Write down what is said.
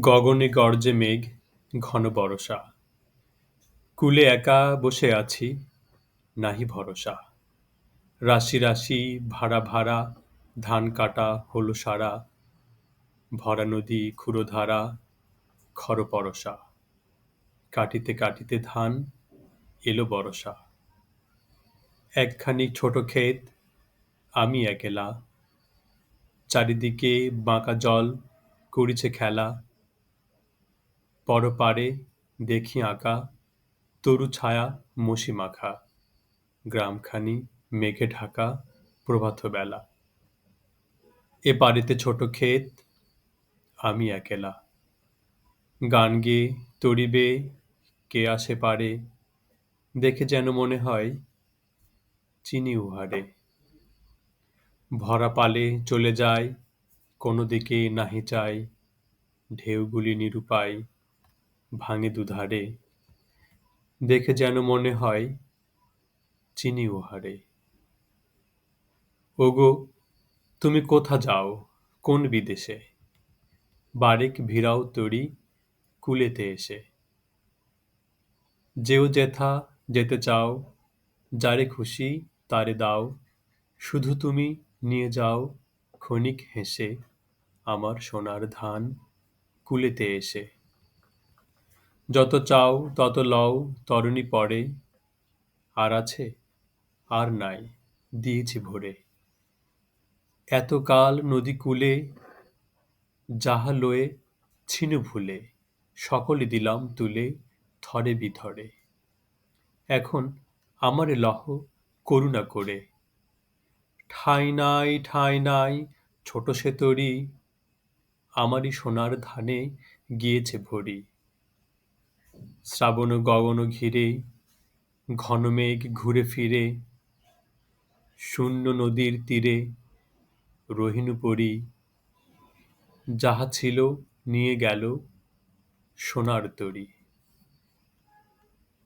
গগনে গর্জে মেঘ, ঘন বরষা। কুলে একা বসে আছি, নাহি ভরসা। রাশি রাশি, ভাড়া ভাড়া, ধান কাটা, হলো সারা, ভরা নদী, ক্ষুরধারা খর পরশা কাটিতে কাটিতে ধান, এলো বরষা একখানি ছোট ক্ষেত, আমি একেলা। চারিদিকে বাঁকা জল করিছে খেলা। পরপারে দেখি আঁকা, তরু ছায়া মসি মাখা, গ্রামখানি মেঘে ঢাকা প্রভাতবেলা এ পারেতে ছোট ক্ষেত, আমি একেলা। গান গেয়ে তরিবে কে আসে পারে, দেখে যেন মনে হয় চিনি উহারে। ভরা পালে চলে যায়, কোনো দিকে নাহি চায়, ঢেউগুলি নিরুপায়। ভাঙে দুধারে। দেখে যেন মনে হয় চিনি উহারে। ওগো, তুমি কোথা যাও? কোন বিদেশে? বারেক ভিড়াও তরি কুলেতে এসে। যেও যেথা যেতে চাও, যারে খুশি তারে দাও। শুধু তুমি নিয়ে যাও ক্ষণিক হেসে আমার সোনার ধান কুলেতে এসে। যত চাও, তত লও, তরণী পরে। আর আছে, আর নাই, দিয়েছি ভরে। এতকাল নদী কূলে, যাহা লয়ে ছিনু ভুলে, সকলি দিলাম তুলে থরে বিথরে। এখন আমারে লহ করুণা করে। ঠাঁই নাই ঠাঁই নাই, ছোট সে তরী, আমারই সোনার ধানে গিয়েছে ভরি। শ্রাবণ গগন ঘিরে, ঘন মেঘ ঘুরে ফিরে, শূন্য নদীর তীরে রহিনু পরি যাহা ছিল নিয়ে গেল সোনার তরী।